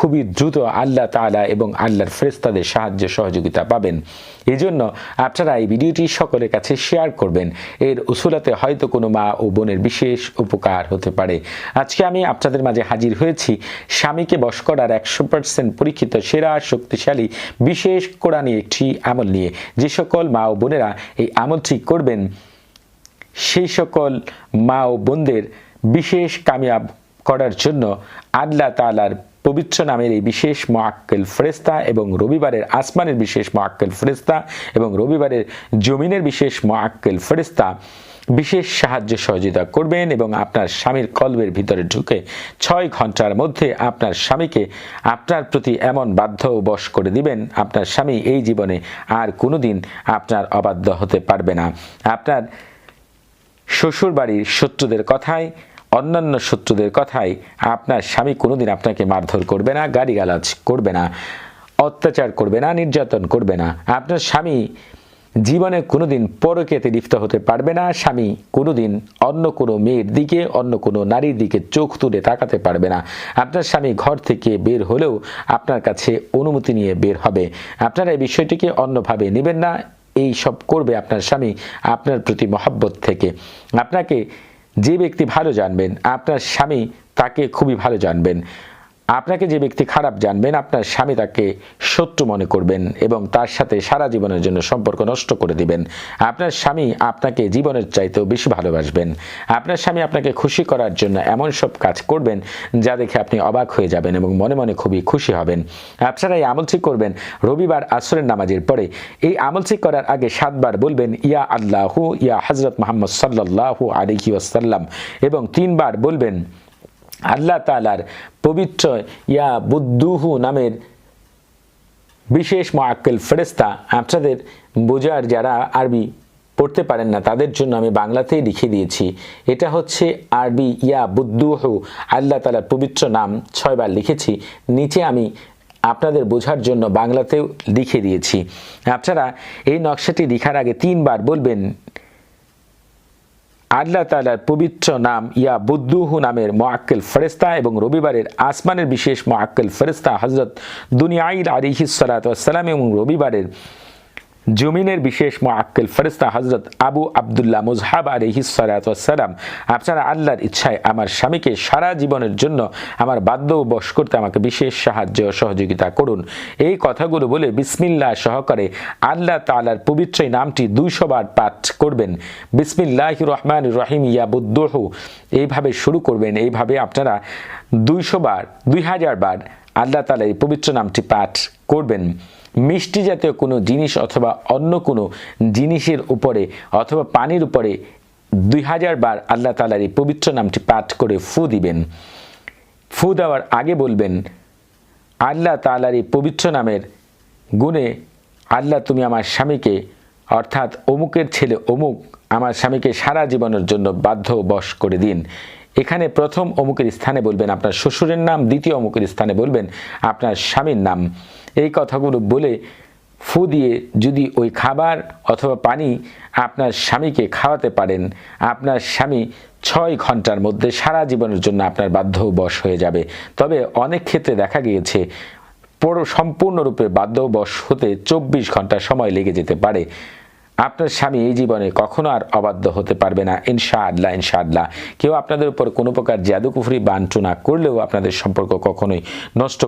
খুবই দ্রুত আল্লাহ তালা এবং আল্লাহর ফেরেস্তাদের সাহায্য সহযোগিতা পাবেন। এই জন্য আপনারা এই ভিডিওটি সকলের কাছে শেয়ার করবেন। এর উসুলাতে হয়তো কোনো মা ও বোনের বিশেষ উপকার হতে পারে। আজকে আমি আপনাদের মাঝে হাজির হয়েছি স্বামীকে বশ করার একশো পার্সেন্ট পরীক্ষিত, সেরা, শক্তিশালী, বিশেষ কোরআনী একটি আমল নিয়ে। যে সকল মা ও বোনেরা এই আমলটি করবেন, সেই সকল মা ও বোনদের বিশেষ কামিয়াব করার জন্য আল্লাহ তালার পবিত্র নামের এই বিশেষ মোয়াক্কেল ফেরেস্তা এবং রবিবারের আসমানের বিশেষ মোয়াক্কেল ফেরেস্তা এবং রবিবারের জমিনের বিশেষ মোয়াক্কেল ফেরেস্তা বিশেষ সাহায্য সহযোগিতা করবেন এবং আপনার স্বামীর কলবের ভিতরে ঢুকে ছয় ঘণ্টার মধ্যে আপনার স্বামীকে আপনার প্রতি এমন বাধ্য বশ করে দিবেন, আপনার স্বামী এই জীবনে আর কোনোদিন আপনার অবাধ্য হতে পারবে না। আপনার শ্বশুর বাড়ির শত্রুদের কথায় অন্যান্য শত্রুদের কথায় আপনার স্বামী কোনোদিন আপনাকে মারধর করবে না, গালিগালাজ করবে না, অত্যাচার করবে না, নির্যাতন করবে না। আপনার স্বামী জীবনে কোনোদিন পরকেতে লিপ্ত হতে পারবে না, স্বামী কোনোদিন অন্য কোনো মেয়ের দিকে, অন্য কোনো নারীর দিকে চোখ তুলে তাকাতে পারবে না। আপনার স্বামী ঘর থেকে বের হলেও আপনার কাছে অনুমতি নিয়ে বের হবে। আপনারা এই বিষয়টিকে অন্যভাবে নেবেন না। এই সব করবে আপনার স্বামী আপনার প্রতি মহব্বত থেকে। আপনাকে যে ব্যক্তি ভালো জানবেন আপনার স্বামী তাকে খুবই ভালো জানবেন। আপনাকে যে ব্যক্তি খারাপ জানবেন, আপনার স্বামী তাকে শত্রু মনে করবেন এবং তার সাথে সারা জীবনের জন্য সম্পর্ক নষ্ট করে দিবেন। আপনার স্বামী আপনাকে জীবনের চাইতেও বেশি ভালোবাসবেন। আপনার স্বামী আপনাকে খুশি করার জন্য এমন সব কাজ করবেন যা দেখে আপনি অবাক হয়ে যাবেন এবং মনে মনে খুবই খুশি হবেন। আপনারা এই আমলটি করবেন। রবিবার আসরের নামাজের পরে এই আমলটি করার আগে সাতবার বলবেন, ইয়া আল্লাহু, ইয়া হজরত মোহাম্মদ সাল্লাহু আলিহি ওয়াসাল্লাম। এবং তিনবার বলবেন আল্লাহ তালার পবিত্র ইয়া বুদ্দুহু নামের বিশেষ মোয়াক্কেল ফেরেস্তা আপনাদের বোঝার যারা আরবি পড়তে পারেন না, তাদের জন্য আমি বাংলাতেই লিখে দিয়েছি। এটা হচ্ছে আরবি ইয়া বুদ্দুহু, আল্লাহ তালার পবিত্র নাম ছয়বার লিখেছি। নিচে আমি আপনাদের বোঝার জন্য বাংলাতেও লিখে দিয়েছি। আপনারা এই নকশাটি লিখার আগে তিনবার বলবেন আল্লাহ তালার পবিত্র নাম ইয়া বুদ্দুহু নামের মোয়াক্কেল ফেরেস্তা এবং রবিবারের আসমানের বিশেষ মোয়াক্কেল ফেরেস্তা হজরত দুনিয়াইল আলিহিসালাতাম এবং রবিবারের জমিনের বিশেষ মোয়াক্কেল ফেরেস্তা হজরত আবু আবদুল্লাহ মুজহাব আলিহিসালাম আপনারা আল্লাহর ইচ্ছায় আমার স্বামীকে সারা জীবনের জন্য আমার বাধ্য বশ করতে আমাকে বিশেষ সাহায্য সহযোগিতা করুন। এই কথাগুলো বলে বিসমিল্লাহ সহকারে আল্লাহ তালার পবিত্র নামটি দুইশো বার পাঠ করবেন। বিসমিল্লাহ রহমান রহিম ইয়াবুদ্দোহ এইভাবে শুরু করবেন। এইভাবে আপনারা দুইশো বার, দুই হাজার বার আল্লাহ তালা এই পবিত্র নামটি পাঠ করবেন। মিষ্টি জাতীয় কোনো জিনিস অথবা অন্য কোনো জিনিসের উপরে অথবা পানির উপরে দুই হাজার বার আল্লাহ তালার এই পবিত্র নামটি পাঠ করে ফু দিবেন। ফু দেওয়ার আগে বলবেন, আল্লাহ তালার এই পবিত্র নামের গুণে আল্লাহ তুমি আমার স্বামীকে, অর্থাৎ অমুকের ছেলে অমুক আমার স্বামীকে সারা জীবনের জন্য বাধ্য বশ করে দিন। এখানে প্রথম অমুকের স্থানে বলবেন আপনার শ্বশুরের নাম, দ্বিতীয় অমুকের স্থানে বলবেন আপনার স্বামীর নাম। এই কথাগুলো বলে ফু দিয়ে যদি ওই খাবার অথবা পানি আপনার স্বামীকে খাওয়াতে পারেন, আপনার স্বামী ছয় ঘণ্টার মধ্যে সারা জীবনের জন্য আপনার বাধ্য বশ হয়ে যাবে। তবে অনেক ক্ষেত্রে দেখা গিয়েছে, পুরো, সম্পূর্ণরূপে বাধ্যবশ হতে চব্বিশ ঘণ্টা সময় লেগে যেতে পারে। আপনার স্বামী এই জীবনে কখনো আর অবাধ্য হতে পারবে না ইনশা আদলা ইনশা আল্লাহ কেউ আপনাদের উপর কোনো প্রকার জাদুকুফুরি বাঞ্চনা করলেও আপনাদের সম্পর্ক কখনোই নষ্ট